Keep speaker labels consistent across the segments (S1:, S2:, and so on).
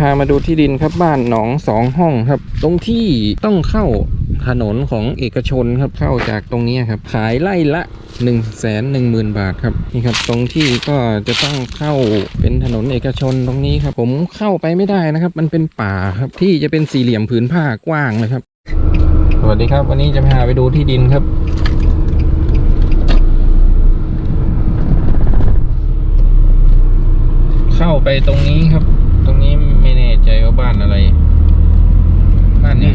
S1: พามาดูที่ดินครับบ้านหนองสองห้องครับ ตรงที่ต้องเข้าถนนของเอกชนครับเข้าจากตรงนี้ครับ ขายไล่ละ1นึ่งแสนหนึ่งหมื่นบาทครับนี่ครับ ตรงที่ก็จะต้องเข้าเป็นถนนเอกชนตรงนี้ครับ ผมเข้าไปไม่ได้นะครับ มันเป็นป่าครับที่จะเป็นสี่เหลี่ยมผืนผ้ากว้างเลยครับ สวัสดีครับ วันนี้จะพาไปดูที่ดินครับเข้าไปตรงนี้ครับ บ้านอะไร บ้านเนี่ย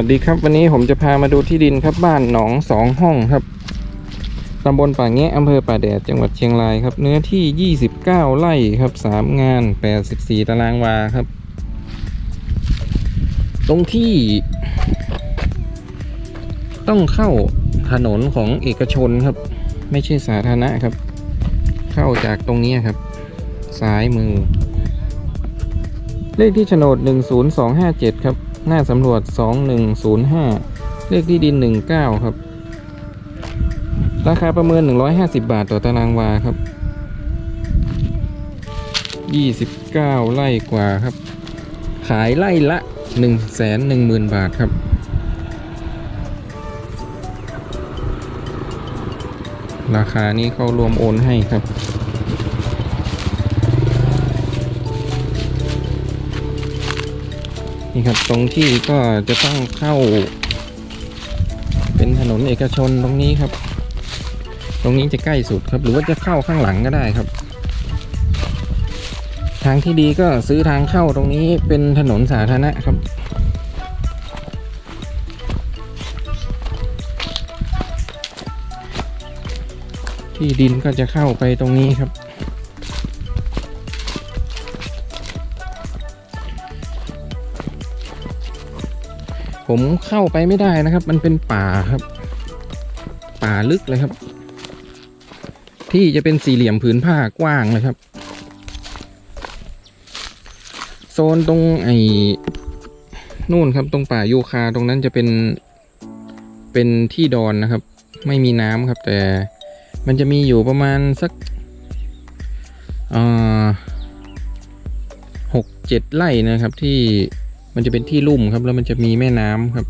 S1: วัสดีครับ วันนี้ผมจะพามาดูที่ดินครับบ้านหนองสองห้องครับตำบลป่าแงะอำเภอป่าแดดจังหวัดเชียงรายครับ เนื้อที่ 29 ไร่ครับ 3 งาน 84 ตารางวาครับ ตรงที่ ต้องเข้าถนนของเอกชนครับ ไม่ใช่สาธารณะครับ เข้าจากตรงนี้ครับ ซ้ายมือ เลขที่โฉนด 10257 ครับ หน้าสำรวจ 2105 เลขที่ดิน 19 ครับ ราคาประเมิน 150 บาทต่อตารางวาครับ 29 ไร่กว่าครับ ขายไร่ละ 110,000 บาทครับราคานี้เขารวมโอนให้ครับ นี่ครับตรงที่ก็จะต้องเข้า เป็นถนนเอกชนตรงนี้ครับ ตรงนี้จะใกล้สุดครับ หรือว่าจะเข้าข้างหลังก็ได้ครับ ทางที่ดีก็ซื้อทางเข้าตรงนี้เป็นถนนสาธารณะครับที่ดินก็จะเข้าไปตรงนี้ครับ ผมเข้าไปไม่ได้นะครับ มันเป็นป่าครับ ป่าลึกเลยครับ ที่จะเป็นสี่เหลี่ยมผืนผ้ากว้างเลยครับ โซนตรงไอ้นู่นครับตรงป่ายูคาตรงนั้นจะเป็นเป็นที่ดอนนะครับ ไม่มีน้ำครับ แต่มันจะมีอยู่ประมาณสักหกเจ็ดไร่นะครับที่ มันจะเป็นที่ลุ่มครับ แล้วมันจะมีแม่น้ำครับ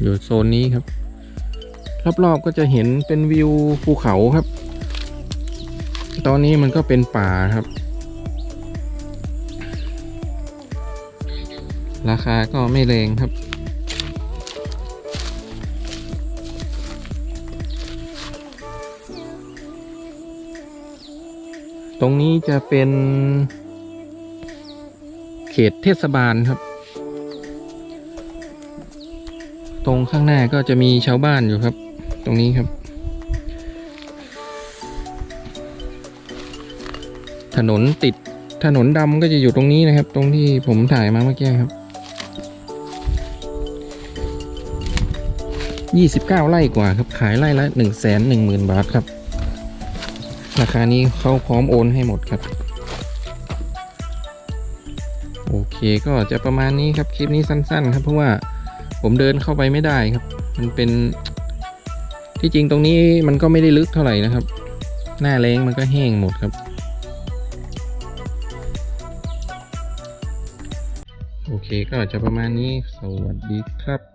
S1: อยู่โซนนี้ครับ รอบๆก็จะเห็นเป็นวิวภูเขาครับ ตอนนี้มันก็เป็นป่าครับ ราคาก็ไม่แรงครับตรงนี้จะเป็น เขตเทศบาลครับ ตรงข้างหน้าก็จะมีชาวบ้านอยู่ครับ ตรงนี้ครับ ถนนติดถนนดำก็จะอยู่ตรงนี้นะครับ ตรงที่ผมถ่ายมาเมื่อกี้ครับยี่สิบเก้าไร่กว่าครับ ขายไร่ละหนึ่งแสนหนึ่งหมื่นบาทครับ ราคานี้เขาพร้อมโอนให้หมดครับ เคก็จะประมาณนี้ครับคลิปนี้สั้น ๆ ครับเพราะว่าผมเดินเข้าไปไม่ได้ครับ มันเป็น ที่จริงตรงนี้มันก็ไม่ได้ลึกเท่าไหร่นะครับ หน้าแรงมันก็แห้งหมดครับ โอเคก็จะประมาณนี้สวัสดีครับ